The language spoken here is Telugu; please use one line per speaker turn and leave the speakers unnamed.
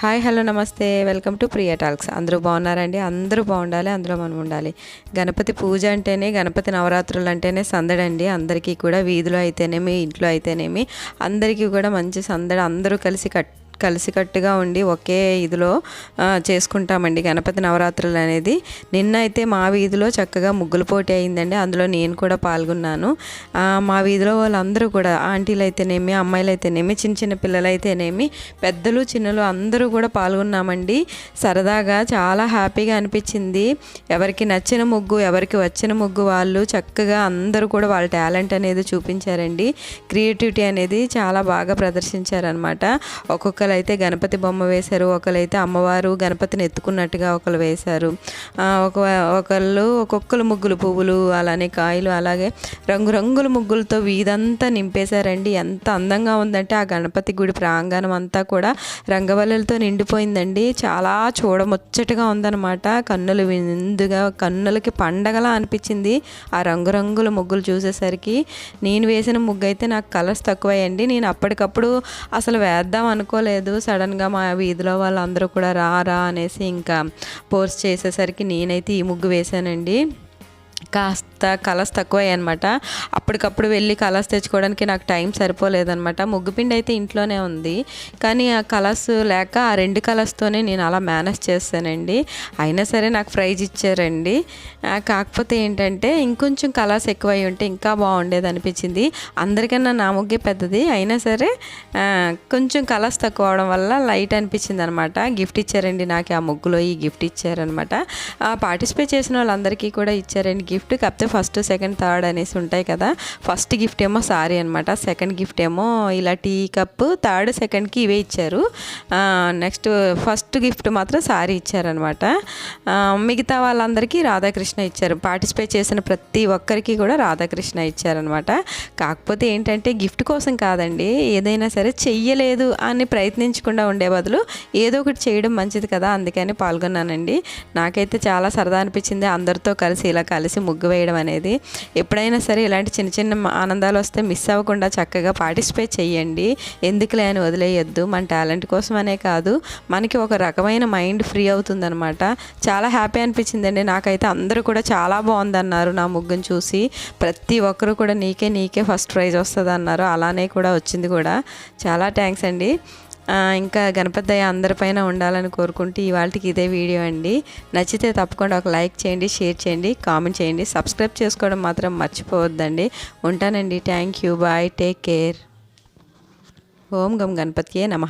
Hi hello namaste. Welcome to Priya talks. అందరూ బాగున్నారండి? అందరూ బాగుండాలి అందులో మనం ఉండాలి. గణపతి పూజ అంటేనే గణపతి నవరాత్రులు అంటేనే సందడండి. అందరికీ కూడా వీధిలో అయితేనేమి ఇంట్లో అయితేనేమి అందరికీ కూడా మంచి సందడి అందరూ కలిసి కట్ కలిసికట్టుగా ఉండి ఒకే ఇదిలో చేసుకుంటామండి గణపతి నవరాత్రులు అనేది. నిన్న అయితే మా వీధిలో చక్కగా ముగ్గుల పోటీ అయిందండి. అందులో నేను కూడా పాల్గొన్నాను. మా వీధిలో వాళ్ళందరూ కూడా ఆంటీలు అయితేనేమి అమ్మాయిలు అయితేనేమి చిన్న చిన్న పిల్లలు అయితేనేమి పెద్దలు చిన్నలు అందరూ కూడా పాల్గొన్నామండి. సరదాగా చాలా హ్యాపీగా అనిపించింది. ఎవరికి నచ్చిన ముగ్గు ఎవరికి వచ్చిన ముగ్గు వాళ్ళు చక్కగా అందరూ కూడా వాళ్ళ టాలెంట్ అనేది చూపించారండి. క్రియేటివిటీ అనేది చాలా బాగా ప్రదర్శించారనమాట ఒక్కొక్క ఒకరైతే గణపతి బొమ్మ వేశారు ఒకరైతే అమ్మవారు గణపతిని ఎత్తుకున్నట్టుగా ఒకరు వేశారు. ఒక ఒకళ్ళు ఒక్కొక్కరు ముగ్గులు పువ్వులు అలానే కాయలు అలాగే రంగురంగుల ముగ్గులతో వీధంతా నింపేశారండి. ఎంత అందంగా ఉందంటే ఆ గణపతి గుడి ప్రాంగణం అంతా కూడా రంగవల్లులతో నిండిపోయిందండి. చాలా చూడముచ్చటగా ఉందన్నమాట. కన్నులు విందుగా కన్నులకి పండగలా అనిపించింది ఆ రంగురంగుల ముగ్గులు చూసేసరికి. నేను వేసిన ముగ్గు అయితే నాకు కలర్స్ తక్కువయ్యండి. నేను అప్పటికప్పుడు అసలు వేద్దాం అనుకోలేదు. లేదు. సడన్గా మా వీధిలో వాళ్ళందరూ కూడా రా రా అనేసి ఇంకా పోస్ట్ చేసేసరికి నేనైతే ఈ ముగ్గు వేశానండి. కాస్త కలర్స్ తక్కువ అనమాట అప్పటికప్పుడు వెళ్ళి కలర్స్ తెచ్చుకోవడానికి నాకు టైం సరిపోలేదనమాట ముగ్గుపిండి అయితే ఇంట్లోనే ఉంది. కానీ ఆ కలర్స్ లేక ఆ రెండు కలర్స్తోనే నేను అలా మేనేజ్ చేస్తానండి. అయినా సరే నాకు ప్రైజ్ ఇచ్చారండి. కాకపోతే ఏంటంటే ఇంకొంచెం కలర్స్ ఎక్కువ అయి ఉంటే ఇంకా బాగుండేది అనిపించింది. అందరికన్నా నా ముగ్గే పెద్దది. అయినా సరే కొంచెం కలర్స్ తక్కువ అవడం వల్ల లైట్ అనిపించింది అనమాట గిఫ్ట్ ఇచ్చారండి నాకు ఆ ముగ్గులో ఈ గిఫ్ట్ ఇచ్చారనమాట పార్టిసిపేట్ చేసిన వాళ్ళందరికీ కూడా ఇచ్చారండి గిఫ్ట్. గిఫ్ట్ కాకపోతే ఫస్ట్ సెకండ్ థర్డ్ అనేసి ఉంటాయి కదా. ఫస్ట్ గిఫ్ట్ ఏమో సారీ అనమాట సెకండ్ గిఫ్ట్ ఏమో ఇలా టీ కప్ థర్డ్ సెకండ్కి ఇవే ఇచ్చారు. నెక్స్ట్ ఫస్ట్ గిఫ్ట్ మాత్రం సారీ ఇచ్చారనమాట మిగతా వాళ్ళందరికీ రాధాకృష్ణ ఇచ్చారు. పార్టిసిపేట్ చేసిన ప్రతి ఒక్కరికి కూడా రాధాకృష్ణ ఇచ్చారనమాట కాకపోతే ఏంటంటే గిఫ్ట్ కోసం కాదండి. ఏదైనా సరే చెయ్యలేదు అని ప్రయత్నించకుండా ఉండే బదులు ఏదో ఒకటి చేయడం మంచిది కదా. అందుకని పాల్గొన్నానండి. నాకైతే చాలా సరదా అనిపించింది అందరితో కలిసి ఇలా కలిసి ముగ్గు వేయడం అనేది. ఎప్పుడైనా సరే ఇలాంటి చిన్న చిన్న ఆనందాలు వస్తే మిస్ అవ్వకుండా చక్కగా పార్టిసిపేట్ చేయండి ఎందుకులే అని వదిలేయద్దు. మన టాలెంట్ కోసం అనే కాదు. మనకి ఒక రకమైన మైండ్ ఫ్రీ అవుతుందనమాట చాలా హ్యాపీ అనిపించిందండి. నాకైతే అందరూ కూడా చాలా బాగుందన్నారు నా ముగ్గును చూసి. ప్రతి ఒక్కరు కూడా నీకే నీకే ఫస్ట్ ప్రైజ్ వస్తుంది అన్నారు అలానే కూడా వచ్చింది కూడా. చాలా థ్యాంక్స్ అండి. ఇంకా గణపతి అందరిపైన ఉండాలని కోరుకుంటూ ఇవాళకి ఇదే వీడియో అండి. నచ్చితే తప్పకుండా ఒక లైక్ చేయండి షేర్ చేయండి కామెంట్ చేయండి. సబ్స్క్రైబ్ చేసుకోవడం మాత్రం మర్చిపోవద్దండి. ఉంటానండి. Thank you. Bye. Take care. ఓం గం గణపతియే నమ.